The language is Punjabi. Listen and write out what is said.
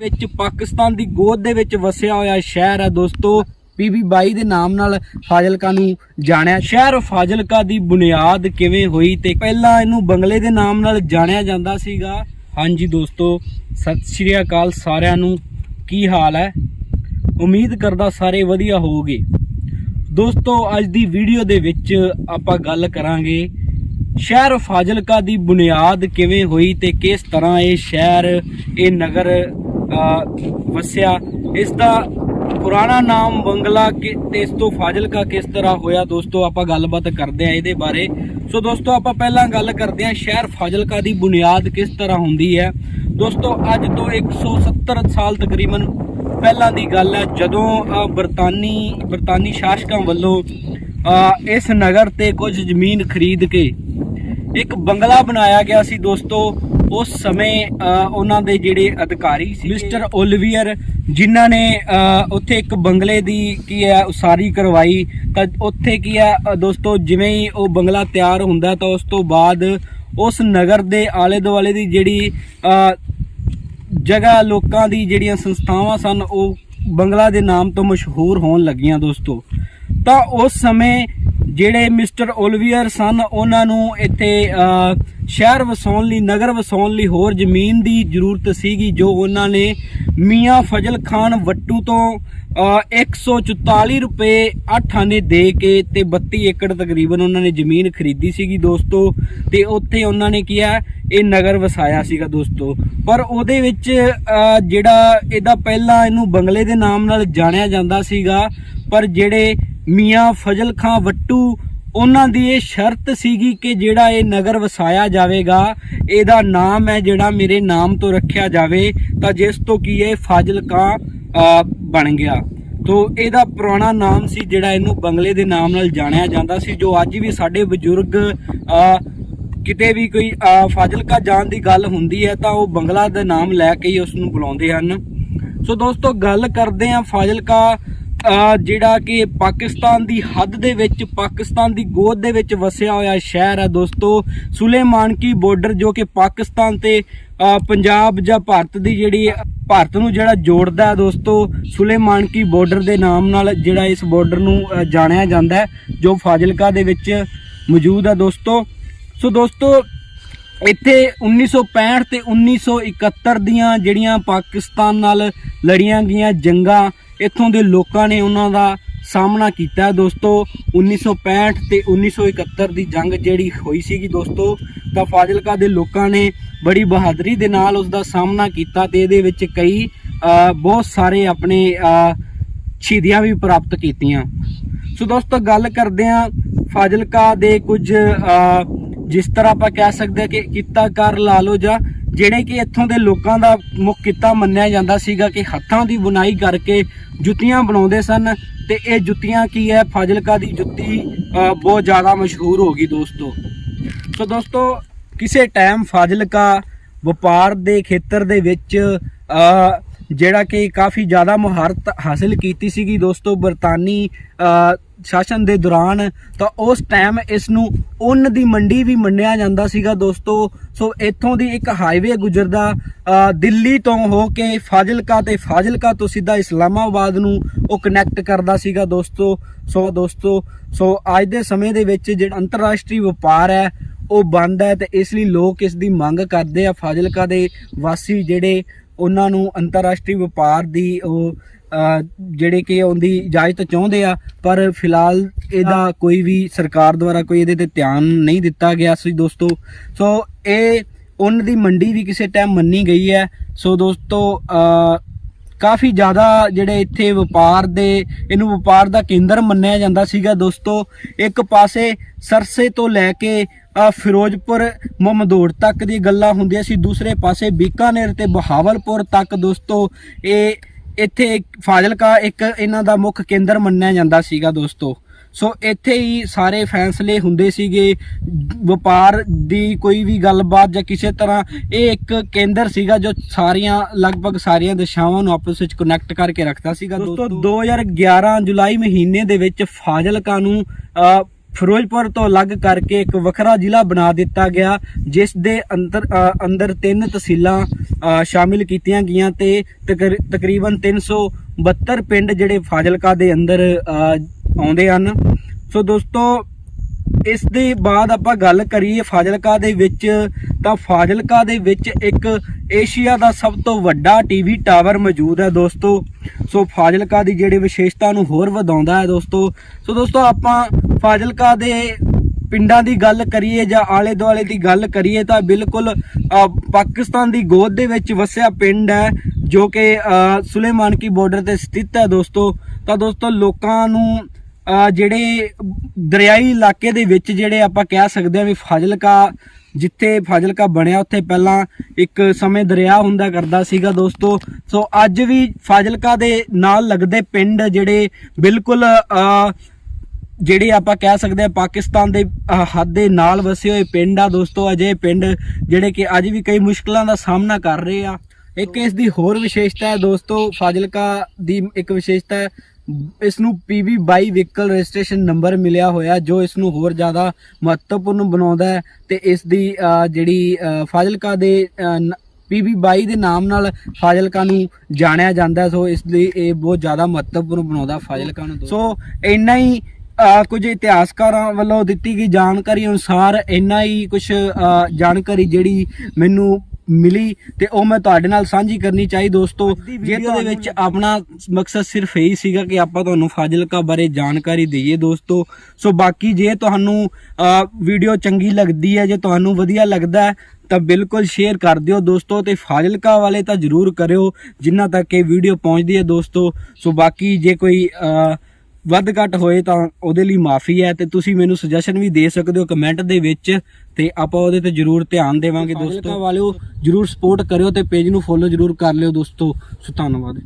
ਵਿੱਚ ਪਾਕਿਸਤਾਨ ਦੀ ਗੋਦ ਦੇ ਵਿੱਚ ਵਸਿਆ ਹੋਇਆ ਸ਼ਹਿਰ ਹੈ ਦੋਸਤੋ। ਬੀਬੀ ਬਾਈ ਦੇ ਨਾਮ ਨਾਲ ਫਾਜ਼ਿਲਕਾ ਨੂੰ ਜਾਣਿਆ। ਸ਼ਹਿਰ ਫਾਜ਼ਿਲਕਾ ਦੀ ਬੁਨਿਆਦ ਕਿਵੇਂ ਹੋਈ ਤੇ ਪਹਿਲਾਂ ਇਹਨੂੰ ਬੰਗਲੇ ਦੇ ਨਾਮ ਨਾਲ ਜਾਣਿਆ ਜਾਂਦਾ ਸੀਗਾ। ਹਾਂਜੀ ਦੋਸਤੋ, ਸਤਿ ਸ਼੍ਰੀ ਅਕਾਲ ਸਾਰਿਆਂ ਨੂੰ। ਕੀ ਹਾਲ ਹੈ? ਉਮੀਦ ਕਰਦਾ ਸਾਰੇ ਵਧੀਆ ਹੋਵੋਗੇ। ਦੋਸਤੋ, ਅੱਜ ਦੀ ਵੀਡੀਓ ਦੇ ਵਿੱਚ ਆਪਾਂ ਗੱਲ ਕਰਾਂਗੇ, ਸ਼ਹਿਰ ਫਾਜ਼ਿਲਕਾ ਦੀ ਬੁਨਿਆਦ ਕਿਵੇਂ ਹੋਈ ਤੇ ਕਿਸ ਤਰ੍ਹਾਂ ਇਹ ਸ਼ਹਿਰ, ਇਹ ਨਗਰ ਵਸਿਆ। ਇਸ ਦਾ ਪੁਰਾਣਾ ਨਾਮ ਬੰਗਲਾ ਤੇ ਇਸ ਤੋਂ ਫਾਜ਼ਿਲਕਾ ਕਿਸ ਤਰ੍ਹਾਂ ਹੋਇਆ ਦੋਸਤੋ ਆਪਾਂ ਗੱਲਬਾਤ ਕਰਦੇ ਆ ਇਹਦੇ ਬਾਰੇ। ਸੋ ਦੋਸਤੋ ਆਪਾਂ ਪਹਿਲਾਂ ਗੱਲ ਕਰਦੇ ਆ ਸ਼ਹਿਰ ਫਾਜ਼ਿਲਕਾ ਦੀ ਬੁਨਿਆਦ ਕਿਸ ਤਰ੍ਹਾਂ ਹੁੰਦੀ ਹੈ। ਦੋਸਤੋ ਅੱਜ ਤੋਂ 170 ਸਾਲ ਤਕਰੀਬਨ ਪਹਿਲਾਂ ਦੀ ਗੱਲ ਹੈ ਜਦੋਂ ਅ, ਬਰਤਾਨੀ ਬਰਤਾਨੀ ਸ਼ਾਸਕਾਂ ਵੱਲੋਂ ਅ, ਇਸ ਨਗਰ ਤੇ ਕੁਝ ਜ਼ਮੀਨ ਖਰੀਦ ਕੇ ਇੱਕ ਬੰਗਲਾ ਬਣਾਇਆ ਗਿਆ ਸੀ ਦੋਸਤੋ। ਉਸ ਸਮੇਂ ਉਹਨਾਂ ਦੇ ਜਿਹੜੇ ਅਧਿਕਾਰੀ ਸੀ, ਮਿਸਟਰ ਓਲੀਵੀਅਰ, ਜਿਨ੍ਹਾਂ ਨੇ ਉੱਥੇ ਇੱਕ ਬੰਗਲੇ ਦੀ ਕੀ ਹੈ, ਉਸਾਰੀ ਕਰਵਾਈ, ਤਾਂ ਉੱਥੇ ਕੀ ਹੈ ਦੋਸਤੋ, ਜਿਵੇਂ ਹੀ ਉਹ ਬੰਗਲਾ ਤਿਆਰ ਹੁੰਦਾ, ਤਾਂ ਉਸ ਤੋਂ ਬਾਅਦ ਉਸ ਨਗਰ ਦੇ ਆਲੇ ਦੁਆਲੇ ਦੀ ਜਿਹੜੀ ਜਗ੍ਹਾ ਲੋਕਾਂ ਦੀ ਜਿਹੜੀਆਂ ਸੰਸਥਾਵਾਂ ਸਨ, ਉਹ ਬੰਗਲਾ ਦੇ ਨਾਮ ਤੋਂ ਮਸ਼ਹੂਰ ਹੋਣ ਲੱਗੀਆਂ ਦੋਸਤੋ। ਤਾਂ ਉਸ ਸਮੇਂ ਜਿਹੜੇ ਮਿਸਟਰ ਓਲਵੀਅਰ ਸਨ ਉਹਨਾਂ ਨੂੰ ਇੱਥੇ ਸ਼ਹਿਰ ਵਸਾਉਣ ਲਈ ਨਗਰ ਵਸਾਉਣ ਲਈ ਹੋਰ ਜ਼ਮੀਨ ਦੀ ਜ਼ਰੂਰਤ ਸੀਗੀ ਜੋ ਉਹਨਾਂ ਨੇ ਮੀਆਂ ਫਜ਼ਲ ਖਾਨ ਵੱਟੂ ਤੋਂ ਅ, 144 ਰੁਪਏ 8 ਆਨੇ ਦੇ ਕੇ ਤੇ 32 ਏਕੜ ਤਕਰੀਬਨ ਉਹਨਾਂ ਨੇ ਜ਼ਮੀਨ ਖਰੀਦੀ ਸੀਗੀ ਦੋਸਤੋ ਤੇ ਉੱਥੇ ਉਹਨਾਂ ਨੇ ਕੀਆ ਇਹ ਨਗਰ ਵਸਾਇਆ ਸੀਗਾ ਦੋਸਤੋ। ਪਰ ਉਹਦੇ ਵਿੱਚ ਜਿਹੜਾ ਇਹਦਾ ਪਹਿਲਾਂ ਇਹਨੂੰ ਬੰਗਲੇ ਦੇ ਨਾਮ ਨਾਲ ਜਾਣਿਆ ਜਾਂਦਾ ਸੀਗਾ ਪਰ ਜਿਹੜੇ ਮੀਆਂ ਫਜ਼ਲ ਖਾਂ ਵੱਟੂ, ਉਹਨਾਂ ਦੀ ਇਹ ਸ਼ਰਤ ਸੀਗੀ ਕਿ ਜਿਹੜਾ ਇਹ ਨਗਰ ਵਸਾਇਆ ਜਾਵੇਗਾ, ਇਹਦਾ ਨਾਮ ਹੈ ਜਿਹੜਾ ਮੇਰੇ ਨਾਮ ਤੋਂ ਰੱਖਿਆ ਜਾਵੇ, ਤਾਂ ਜਿਸ ਤੋਂ ਕੀ ਇਹ ਫਾਜ਼ਿਲਕਾ ਬਣ ਗਿਆ। ਤੋ ਇਹਦਾ ਪੁਰਾਣਾ ਨਾਮ ਸੀ ਜਿਹੜਾ ਇਹਨੂੰ ਬੰਗਲੇ ਦੇ ਨਾਮ ਨਾਲ ਜਾਣਿਆ ਜਾਂਦਾ ਸੀ, ਜੋ ਅੱਜ ਵੀ ਸਾਡੇ ਬਜ਼ੁਰਗ ਕਿਤੇ ਵੀ ਕੋਈ ਫਾਜ਼ਿਲਕਾ ਜਾਣ ਦੀ ਗੱਲ ਹੁੰਦੀ ਹੈ, ਤਾਂ ਉਹ ਬੰਗਲਾ ਦਾ ਨਾਮ ਲੈ ਕੇ ਹੀ ਉਸ ਨੂੰ ਬੁਲਾਉਂਦੇ ਹਨ। ਸੋ ਦੋਸਤੋ, ਗੱਲ ਕਰਦੇ ਆ ਫਾਜ਼ਿਲਕਾ ਜਿਹੜਾ ਕਿ ਪਾਕਿਸਤਾਨ ਦੀ ਹੱਦ ਦੇ ਵਿੱਚ, ਪਾਕਿਸਤਾਨ ਦੀ ਗੋਦ ਦੇ ਵਿੱਚ ਵਸਿਆ ਹੋਇਆ ਸ਼ਹਿਰ ਹੈ ਦੋਸਤੋ। ਸੁਲੇਮਾਨ ਕੀ ਬਾਰਡਰ ਜੋ ਕਿ ਪਾਕਿਸਤਾਨ ਤੇ ਪੰਜਾਬ ਜਾਂ ਭਾਰਤ ਦੀ ਜਿਹੜੀ, ਭਾਰਤ ਨੂੰ ਜਿਹੜਾ ਜੋੜਦਾ ਹੈ ਦੋਸਤੋ, ਸੁਲੇਮਾਨ ਕੀ ਬਾਰਡਰ ਦੇ ਨਾਮ ਨਾਲ ਜਿਹੜਾ ਇਸ ਬਾਰਡਰ ਨੂੰ ਜਾਣਿਆ ਜਾਂਦਾ ਹੈ, ਜੋ ਫਾਜ਼ਿਲਕਾ ਦੇ ਵਿੱਚ ਮੌਜੂਦ ਹੈ ਦੋਸਤੋ। ਸੋ ਦੋਸਤੋ, ਇੱਥੇ 1965 ਤੇ 1971 ਦੀਆਂ ਜਿਹੜੀਆਂ ਪਾਕਿਸਤਾਨ ਨਾਲ ਲੜੀਆਂ ਗਈਆਂ ਜੰਗਾਂ ਇੱਥੋਂ ਦੇ ਲੋਕਾਂ ਨੇ ਉਹਨਾਂ ਦਾ ਸਾਹਮਣਾ ਕੀਤਾ ਹੈ। ਦੋਸਤੋ 1965 ਤੇ 1971 ਦੀ ਜੰਗ ਜਿਹੜੀ ਹੋਈ ਸੀਗੀ ਦੋਸਤੋ, ਤਾਂ ਫਾਜ਼ਿਲਕਾ ਦੇ ਲੋਕਾਂ ਨੇ ਬੜੀ ਬਹਾਦਰੀ ਦੇ ਨਾਲ ਉਸ ਦਾ ਸਾਹਮਣਾ ਕੀਤਾ ਤੇ ਇਹਦੇ ਵਿੱਚ ਕਈ ਬਹੁਤ ਸਾਰੇ ਆਪਣੇ ਸ਼ਹੀਦੀਆਂ ਵੀ ਪ੍ਰਾਪਤ ਕੀਤੀਆਂ। ਸੋ ਦੋਸਤੋ, ਗੱਲ ਕਰਦੇ ਆ ਫਾਜ਼ਿਲਕਾ ਦੇ ਕੁਝ ਜਿਸ ਤਰ੍ਹਾਂ ਆਪਾਂ ਕਹਿ ਸਕਦੇ ਹਾਂ ਕਿ ਕਿੱਤਾਕਾਰ ਲਾ ਲਓ ਜਾਂ ਜਿਹੜੇ ਕਿ ਇੱਥੋਂ ਦੇ ਲੋਕਾਂ ਦਾ ਮੁੱਖ ਕਿੱਤਾ ਮੰਨਿਆ ਜਾਂਦਾ ਸੀਗਾ ਕਿ ਹੱਥਾਂ ਦੀ ਬੁਨਾਈ ਕਰਕੇ ਜੁੱਤੀਆਂ ਬਣਾਉਂਦੇ ਸਨ ਤੇ ਇਹ ਜੁੱਤੀਆਂ ਕੀ ਹੈ? ਫਾਜ਼ਿਲਕਾ ਦੀ ਜੁੱਤੀ ਬਹੁਤ ਜ਼ਿਆਦਾ ਮਸ਼ਹੂਰ ਹੋ ਗਈ ਦੋਸਤੋ। ਸੋ ਦੋਸਤੋ, ਕਿਸੇ ਟਾਈਮ ਫਾਜ਼ਿਲਕਾ ਵਪਾਰ ਦੇ ਖੇਤਰ ਦੇ ਵਿੱਚ ਜਿਹੜਾ ਕਿ ਕਾਫੀ ਜ਼ਿਆਦਾ ਮੁਹਾਰਤ ਹਾਸਲ ਕੀਤੀ ਸੀਗੀ ਦੋਸਤੋ, ਬਰਤਾਨੀ ਸ਼ਾਸਨ ਦੇ ਦੌਰਾਨ, ਤਾਂ ਉਸ ਟਾਈਮ ਇਸ ਨੂੰ ਉੱਨ ਦੀ ਮੰਡੀ ਵੀ ਮੰਨਿਆ ਜਾਂਦਾ ਸੀਗਾ ਦੋਸਤੋ। ਸੋ ਇੱਥੋਂ ਦੀ ਇੱਕ ਹਾਈਵੇ ਗੁਜ਼ਰਦਾ ਦਿੱਲੀ ਤੋਂ ਹੋ ਕੇ ਫਾਜ਼ਿਲਕਾ ਤੇ ਫਾਜ਼ਿਲਕਾ ਤੋਂ ਸਿੱਧਾ ਇਸਲਾਮਾਬਾਦ ਨੂੰ ਉਹ ਕਨੈਕਟ ਕਰਦਾ ਸੀਗਾ ਦੋਸਤੋ। ਸੋ ਦੋਸਤੋ, ਸੋ ਅੱਜ ਦੇ ਸਮੇਂ ਦੇ ਵਿੱਚ ਜਿਹੜਾ ਅੰਤਰਰਾਸ਼ਟਰੀ ਵਪਾਰ ਹੈ, ਉਹ ਬੰਦ ਹੈ ਤੇ ਇਸ ਲਈ ਲੋਕ ਇਸ ਦੀ ਮੰਗ ਕਰਦੇ ਆ ਫਾਜ਼ਿਲਕਾ ਦੇ ਵਾਸੀ ਜਿਹੜੇ ਉਹਨਾਂ ਨੂੰ ਅੰਤਰਰਾਸ਼ਟਰੀ ਵਪਾਰ ਦੀ ਉਹ ਜਿਹੜੇ ਕਿ ਉਹਦੀ ਇਜਾਜ਼ਤ ਚਾਹੁੰਦੇ ਆ ਪਰ ਫਿਲਹਾਲ ਇਹਦਾ ਕੋਈ ਵੀ ਸਰਕਾਰ ਦੁਆਰਾ ਕੋਈ ਇਹਦੇ ਤੇ ਧਿਆਨ ਨਹੀਂ ਦਿੱਤਾ ਗਿਆ ਸੀ ਦੋਸਤੋ। ਸੋ ਇਹ ਉਹਨਾਂ ਦੀ ਮੰਡੀ ਵੀ ਕਿਸੇ ਟਾਈਮ ਮੰਨੀ ਗਈ ਹੈ। ਸੋ ਦੋਸਤੋ ਕਾਫੀ ਜ਼ਿਆਦਾ ਜਿਹੜੇ ਇੱਥੇ ਵਪਾਰ ਦੇ ਇਹਨੂੰ ਵਪਾਰ ਦਾ ਕੇਂਦਰ ਮੰਨਿਆ ਜਾਂਦਾ ਸੀਗਾ ਦੋਸਤੋ। ਇੱਕ ਪਾਸੇ ਸਰਸੇ ਤੋਂ ਲੈ ਕੇ ਫਿਰੋਜ਼ਪੁਰ ਮਮਦੋੜ ਤੱਕ ਦੀ ਗੱਲਾਂ ਹੁੰਦੀਆਂ ਸੀ। ਦੂਸਰੇ ਪਾਸੇ ਬੀਕਾਨੇਰ ਤੇ ਬਹਾਵਲਪੁਰ ਤੱਕ ਦੋਸਤੋ ਇਹ ਇੱਥੇ ਫਾਜ਼ਿਲਕਾ ਇੱਕ ਇਹਨਾਂ ਦਾ ਮੁੱਖ ਕੇਂਦਰ ਮੰਨਿਆ ਜਾਂਦਾ ਸੀਗਾ ਦੋਸਤੋ। ਸੋ ਇੱਥੇ ਹੀ ਸਾਰੇ ਫੈਸਲੇ ਹੁੰਦੇ ਸੀਗੇ। ਵਪਾਰ ਦੀ ਕੋਈ ਵੀ ਗੱਲਬਾਤ ਜਾਂ ਕਿਸੇ ਤਰ੍ਹਾਂ ਇਹ ਇੱਕ ਕੇਂਦਰ ਸੀਗਾ ਜੋ ਸਾਰੀਆਂ ਲਗਭਗ ਸਾਰੀਆਂ ਦਿਸ਼ਾਵਾਂ ਨੂੰ ਆਪਸ ਵਿੱਚ ਕਨੈਕਟ ਕਰਕੇ ਰੱਖਦਾ ਸੀਗਾ ਦੋਸਤੋ 2011 ਜੁਲਾਈ ਮਹੀਨੇ ਦੇ ਵਿੱਚ ਫਾਜ਼ਿਲਕਾ ਨੂੰ ਫਿਰੋਜ਼ਪੁਰ ਤੋਂ ਅਲੱਗ ਕਰਕੇ ਇੱਕ ਵੱਖਰਾ ਜ਼ਿਲ੍ਹਾ ਬਣਾ ਦਿੱਤਾ ਗਿਆ ਜਿਸ ਦੇ ਅੰਦਰ ਅੰਦਰ ਤਿੰਨ ਤਹਿਸੀਲਾਂ ਸ਼ਾਮਿਲ ਕੀਤੀਆਂ ਗਈਆਂ ਤੇ ਤਕਰ- ਤਕਰੀਬਨ 372 ਪਿੰਡ ਜਿਹੜੇ ਫਾਜ਼ਿਲਕਾ ਦੇ ਅੰਦਰ ਆਉਂਦੇ ਹਨ। ਸੋ ਦੋਸਤੋ, ਇਸ ਦੇ ਬਾਅਦ ਆਪਾਂ ਗੱਲ ਕਰੀਏ ਫਾਜ਼ਿਲਕਾ ਦੇ ਵਿੱਚ, ਤਾਂ ਫਾਜ਼ਿਲਕਾ ਦੇ ਵਿੱਚ ਇੱਕ ਏਸ਼ੀਆ ਦਾ ਸਭ ਤੋਂ ਵੱਡਾ ਟੀਵੀ ਟਾਵਰ ਮੌਜੂਦ ਹੈ ਦੋਸਤੋ। ਸੋ ਫਾਜ਼ਿਲਕਾ ਦੀ ਜਿਹੜੀ ਵਿਸ਼ੇਸ਼ਤਾ ਨੂੰ ਹੋਰ ਵਧਾਉਂਦਾ ਹੈ ਦੋਸਤੋ। ਸੋ ਦੋਸਤੋ, ਆਪਾਂ ਫਾਜ਼ਿਲਕਾ ਦੇ ਪਿੰਡਾਂ ਦੀ ਗੱਲ ਕਰੀਏ ਜਾਂ ਆਲੇ ਦੁਆਲੇ ਦੀ ਗੱਲ ਕਰੀਏ ਤਾਂ ਬਿਲਕੁਲ ਪਾਕਿਸਤਾਨ ਦੀ ਗੋਦ ਦੇ ਵਿੱਚ ਵਸਿਆ ਪਿੰਡ ਹੈ ਜੋ ਕਿ ਅ, ਸੁਲੇਮਾਨ ਕੀ ਬਾਰਡਰ ਤੇ ਸਥਿਤ ਹੈ ਦੋਸਤੋ। ਤਾਂ ਦੋਸਤੋ ਲੋਕਾਂ ਨੂੰ ਜਿਹੜੇ ਦਰਿਆਈ ਇਲਾਕੇ ਦੇ ਵਿੱਚ ਜਿਹੜੇ ਆਪਾਂ ਕਹਿ ਸਕਦੇ ਹਾਂ ਵੀ ਫਾਜ਼ਿਲਕਾ ਜਿੱਥੇ ਫਾਜ਼ਿਲਕਾ ਬਣਿਆ ਉੱਥੇ ਪਹਿਲਾਂ ਇੱਕ ਸਮੇਂ ਦਰਿਆ ਹੁੰਦਾ ਕਰਦਾ ਸੀਗਾ ਦੋਸਤੋ। ਸੋ ਅੱਜ ਵੀ ਫਾਜ਼ਿਲਕਾ ਦੇ ਨਾਲ ਲੱਗਦੇ ਪਿੰਡ ਜਿਹੜੇ ਬਿਲਕੁਲ ਜਿਹੜੇ ਆਪਾਂ ਕਹਿ ਸਕਦੇ ਆ ਪਾਕਿਸਤਾਨ ਦੇ ਹੱਦ ਦੇ ਨਾਲ ਵਸੇ ਹੋਏ ਪਿੰਡ ਆ ਦੋਸਤੋ ਅਜੇ ਪਿੰਡ ਜਿਹੜੇ ਕਿ ਅੱਜ ਵੀ ਕਈ ਮੁਸ਼ਕਲਾਂ ਦਾ ਸਾਹਮਣਾ ਕਰ ਰਹੇ ਆ। ਇੱਕ ਇਸ ਦੀ ਹੋਰ ਵਿਸ਼ੇਸ਼ਤਾ ਹੈ ਦੋਸਤੋ ਫਾਜ਼ਿਲਕਾ ਦੀ ਇੱਕ ਵਿਸ਼ੇਸ਼ਤਾ ਹੈ। ਇਸ ਨੂੰ PB 22 ਵਹੀਕਲ ਰਜਿਸਟ੍ਰੇਸ਼ਨ ਨੰਬਰ ਮਿਲਿਆ ਹੋਇਆ ਜੋ ਇਸ ਨੂੰ ਹੋਰ ਜ਼ਿਆਦਾ ਮਹੱਤਵਪੂਰਨ ਬਣਾਉਂਦਾ ਹੈ ਤੇ ਇਸ ਦੀ ਜਿਹੜੀ ਫਾਜ਼ਿਲਕਾ ਦੇ ਅਹ, ਨ- PB 22 ਦੇ ਨਾਮ ਨਾਲ ਫਾਜ਼ਿਲਕਾ ਨੂੰ ਜਾਣਿਆ ਜਾਂਦਾ ਸੋ ਇਸ ਲਈ ਇਹ ਬਹੁਤ ਜ਼ਿਆਦਾ ਮਹੱਤਵਪੂਰਨ ਬਣਾਉਂਦਾ ਫਾਜ਼ਿਲਕਾ ਨੂੰ ਸੋ ਇੰਨਾ ਹੀ ਕੁਝ ਇਤਿਹਾਸਕਾਰਾਂ ਵੱਲੋਂ ਦਿੱਤੀ ਗਈ ਜਾਣਕਾਰੀ ਅਨੁਸਾਰ ਇੰਨਾ ਹੀ ਕੁਝ ਜਾਣਕਾਰੀ ਜਿਹੜੀ ਮੈਨੂੰ ਮਿਲੀ ਤੇ ਉਹ ਮੈਂ ਤੁਹਾਡੇ ਨਾਲ ਸਾਂਝੀ ਕਰਨੀ ਚਾਹੀ ਦੋਸਤੋ। ਜੇ ਦੇ ਵਿੱਚ ਆਪਣਾ ਮਕਸਦ ਸਿਰਫ ਇਹੀ ਸੀਗਾ ਕਿ ਆਪਾਂ ਤੁਹਾਨੂੰ ਫਾਜ਼ਿਲਕਾ ਬਾਰੇ ਜਾਣਕਾਰੀ ਦਈਏ ਦੋਸਤੋ। ਸੋ ਬਾਕੀ ਜੇ ਤੁਹਾਨੂੰ ਵੀਡੀਓ ਚੰਗੀ ਲੱਗਦੀ ਹੈ ਜੇ ਤੁਹਾਨੂੰ ਵਧੀਆ ਲੱਗਦਾ ਹੈ ਤਾਂ ਬਿਲਕੁਲ ਸ਼ੇਅਰ ਕਰ ਦਿਓ ਦੋਸਤੋ ਤੇ ਫਾਜ਼ਿਲਕਾ ਵਾਲੇ ਤਾਂ ਜਰੂਰ ਕਰਿਓ ਜਿੰਨਾ ਤੱਕ ਇਹ ਵੀਡੀਓ ਪਹੁੰਚਦੀ ਹੈ ਦੋਸਤੋ। ਸੋ ਬਾਕੀ ਜੇ ਕੋਈ ਵੱਧ ਘੱਟ ਹੋਏ ਤਾਂ ਉਹਦੇ ਲਈ ਮਾਫੀ ਹੈ ਤੇ ਤੁਸੀਂ ਮੈਨੂੰ ਸੁਜੈਸ਼ਨ ਵੀ ਦੇ ਸਕਦੇ ਹੋ ਕਮੈਂਟ ਦੇ ਵਿੱਚ ਤੇ ਆਪਾਂ ਉਹਦੇ ਤੇ ਜਰੂਰ ਧਿਆਨ ਦੇਵਾਂਗੇ ਦੋਸਤੋ। ਵਾਲਿਓ ਜਰੂਰ ਸਪੋਰਟ ਕਰਿਓ ਤੇ ਪੇਜ ਨੂੰ ਫੋਲੋ ਜਰੂਰ ਕਰ ਲਿਓ ਦੋਸਤੋ। ਸੋ ਧੰਨਵਾਦ।